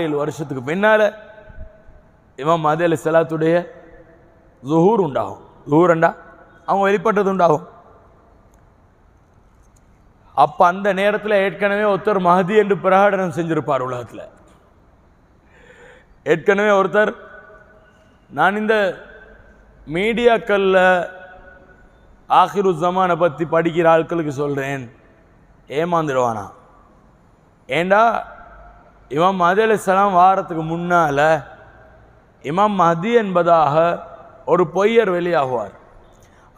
ஏழு வருஷத்துக்கு பின்னால் இமாம் மதி அலி சலாத்துடைய ஜுஹூர் உண்டாகும். ஜுஹூரண்டா அவங்க வெளிப்பட்டது உண்டாகும். அப்ப அந்த நேரத்தில் ஏற்கனவே ஒருத்தர் மஹதி என்று பிரகடனம் செஞ்சிருப்பார் உலகத்தில். ஏற்கனவே ஒருத்தர் நான் இந்த மீடியாக்களில் ஆஹிரு ஜமானை பற்றி படிக்கிற ஆட்களுக்கு சொல்கிறேன் ஏமாந்துடுவானா? ஏண்டா? இமாம் மதி அலிஸ்லாம் வாரத்துக்கு முன்னால் இமாம் மதி என்பதாக ஒரு பொய்யர் வெளியாகுவார்.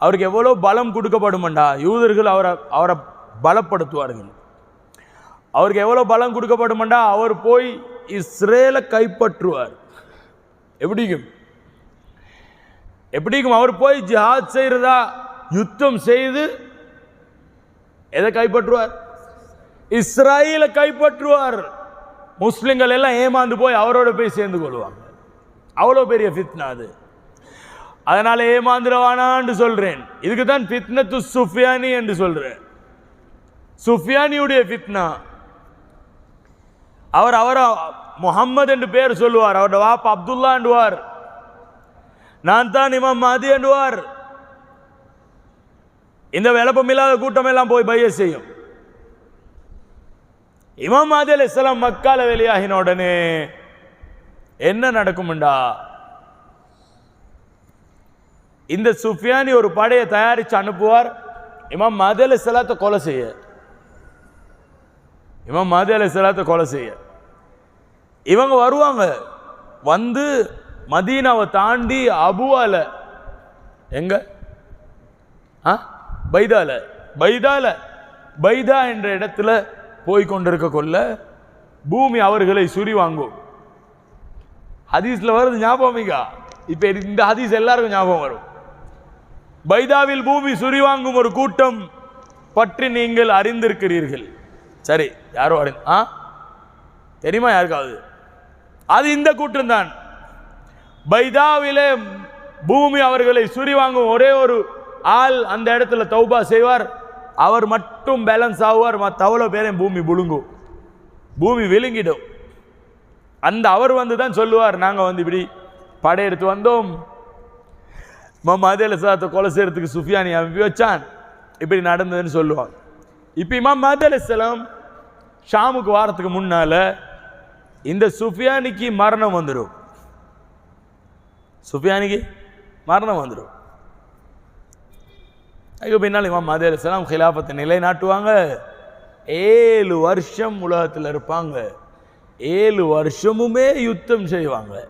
அவருக்கு எவ்வளோ பலம் கொடுக்கப்படுமெண்டா? யூதர்கள் அவரை அவரை பலப்படுத்துவார்கள். அவருக்கு எவ்வளோ பலம் கொடுக்கப்படுமெண்டா? அவர் போய் இஸ்ரேலை கைப்பற்றுவார். எப்படிக்கும்? எப்படிக்கும் அவர் போய் ஜிஹாத் செய்கிறதா யுத்தம் செய்து எதை கைப்பற்றுவார்? இஸ்ராயலை கைப்பற்றுவார். முஸ்லிம்கள் எல்லாம் ஏமாந்து போய் அவரோட போய் சேர்ந்து கொள்வாங்க. அவ்வளோ பெரிய ஃபித்னா அது. அதனால் ஏமாந்துடவானான்னு சொல்கிறேன் இதுக்கு தான் ஃபித்னத்து சுஃபியானி என்று சொல்கிறேன் சுஃபியானியுடைய ஃபித்னா. அவர் அவரை முகம்மது என்று பேர் சொல்லுவார். அவரோட வாப்பா அப்துல்லா என்றுவார். நான் தான் இமாம் மாதி என்றுவார். இந்த விளப்பம் இல்லாத கூட்டம் எல்லாம் போய் பைய செய்யும். இமாம் மாதி அலி இஸ்லாம் மக்கால வெளியாகின உடனே என்ன நடக்கும்டா? இந்த சுஃபியானி ஒரு படையை தயாரிச்சு அனுப்புவார் இமாம் மாதி அலி இஸ்லாத்தை கொலை செய்ய. இமாம் மாதி அலி இஸ்லாத்தை கொலை செய்ய. இவங்க வருவாங்க. வந்து மதீனாவை தாண்டி அபுவால எங்க? ஆ? பைதால. பைதால. பைதா என்ற இடத்துல போய்கொண்டிருக்க கொள்ள பூமி அவர்களை சுரி வாங்கும் ஹதீஸில் வருது ஞாபகமிகா இப்போ இந்த ஹதீஸ் எல்லாருக்கும் ஞாபகம் வரும். பைதாவில் பூமி சுரி வாங்கும் ஒரு கூட்டம் பற்றி நீங்கள் அறிந்திருக்கிறீர்கள். சரி யாரோ அறி ஆ? தெரியுமா யாருக்காவது? அது இந்த கூட்டம் தான் பைதாவிலே பூமி அவர்களை சுரி வாங்கும் ஒரே ஒரு ஆள் அந்த இடத்துல தௌபா செய்வார். அவர் மட்டும் பேலன்ஸ் ஆகுவார் மற்ற அவ்வளோ பேரையும் பூமி புழுங்கும். பூமி விழுங்கிடும். அந்த அவர் வந்து தான் சொல்லுவார் நாங்கள் வந்து இப்படி படையெடுத்து வந்தோம். இமாம் மதி அலிஸ்லாத்தை கொலை செய்யறதுக்கு சுஃபியானி அனுப்பி வச்சான். இப்படி நடந்ததுன்னு சொல்லுவாங்க இப்போ இமாம் மதி அலிஸ்லாம் ஷாமுக்கு வாரத்துக்கு முன்னால் இந்த சுஃபியானிக்கு மரணம் வந்துடும் சுஃபியானிக்கு மரணம் வந்துடும் அதுக்கு பின்னால் இமாம் மதி அலிஸ்லாம் ஹிலாபத்தை நிலைநாட்டுவாங்க. ஏழு வருஷம் உலகத்தில் இருப்பாங்க. ஏழு வருஷமுமே யுத்தம் செய்வாங்க.